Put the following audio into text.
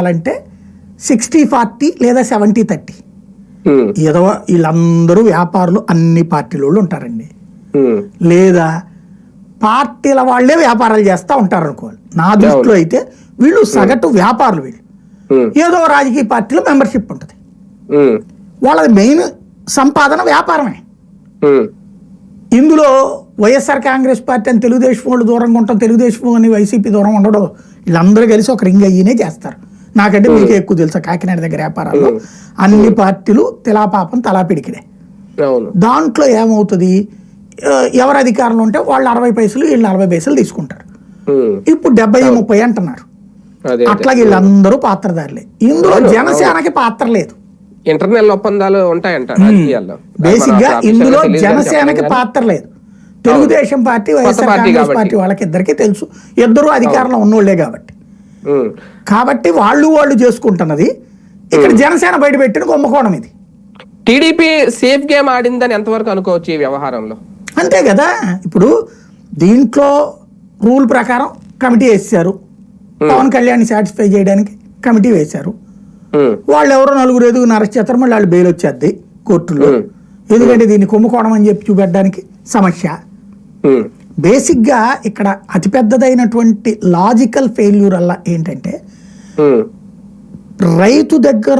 అనాలంటే sixty forty లేదా seventy thirty. ఏదో వీళ్ళందరూ వ్యాపారులు అన్ని పార్టీల వాళ్ళు ఉంటారండి. లేదా పార్టీల వాళ్ళే వ్యాపారాలు చేస్తూ ఉంటారు అనుకోవాలి నా దృష్టిలో అయితే వీళ్ళు సగటు వ్యాపారులు వీళ్ళు. ఏదో రాజకీయ పార్టీలో మెంబర్షిప్ ఉంటుంది. వాళ్ళది మెయిన్ సంపాదన వ్యాపారమే. ఇందులో వైఎస్ఆర్ కాంగ్రెస్ పార్టీ అని తెలుగుదేశం వాళ్ళు దూరంగా ఉంటాం తెలుగుదేశం అని వైసీపీ దూరం ఉండడం వీళ్ళందరూ కలిసి ఒక రింగ్ అయ్యినే చేస్తారు. నాకంటే మీకే ఎక్కువ తెలుసా కాకినాడ దగ్గర వ్యాపారాల్లో. అన్ని పార్టీలు తిలాపాపం తలా పిడికిడే అవును. దాంట్లో ఏమవుతుంది? ఎవరు అధికారంలో ఉంటే వాళ్ళు అరవై పైసలు వీళ్ళు నలభై పైసలు తీసుకుంటారు. ఇప్పుడు డెబ్బై ముప్పై అంటున్నారు. అదే అదే. అట్లా వీళ్ళందరూ పాత్రదారులే ఇందులో జనసేనకి పాత్ర లేదు. ఇంటర్నల్ ఒప్పందాలు ఉంటాయంట బేసిక్గా ఇందులో జనసేనకి పాత్ర లేదు. తెలుగుదేశం పార్టీ వైఎస్ఆర్ కాంగ్రెస్. పార్టీ వాళ్ళకి ఇద్దరికి తెలుసు. ఇద్దరు అధికారంలో ఉన్నోళ్ళే కాబట్టి. కాబట్టి వాళ్ళు వాళ్ళు చేసుకుంటున్నది. ఇక్కడ జనసేన బయట పెట్టిన కుంభకోణం ఇది. టీడీపీ సేఫ్ గేమ్ ఆడిందని ఎంతవరకు అనుకోవచ్చు ఈ వ్యవహారంలో? అంతే కదా. ఇప్పుడు దీంట్లో రూల్ ప్రకారం కమిటీ వేసారు పవన్ కళ్యాణ్ సాటిస్ఫై చేయడానికి కమిటీ వేశారు. వాళ్ళు ఎవరో నలుగురు ఎదుగు అరెస్ట్ చేస్తారు మళ్ళీ వాళ్ళు బెయిల్ వచ్చేద్ది కోర్టులో. ఎందుకంటే దీన్ని కుంభకోణం అని చెప్పి చూపెట్టడానికి సమస్య. బేసిక్గా ఇక్కడ అతిపెద్దదైనటువంటి లాజికల్ ఫెయిల్యూర్ అలా ఏంటంటే రైతు దగ్గర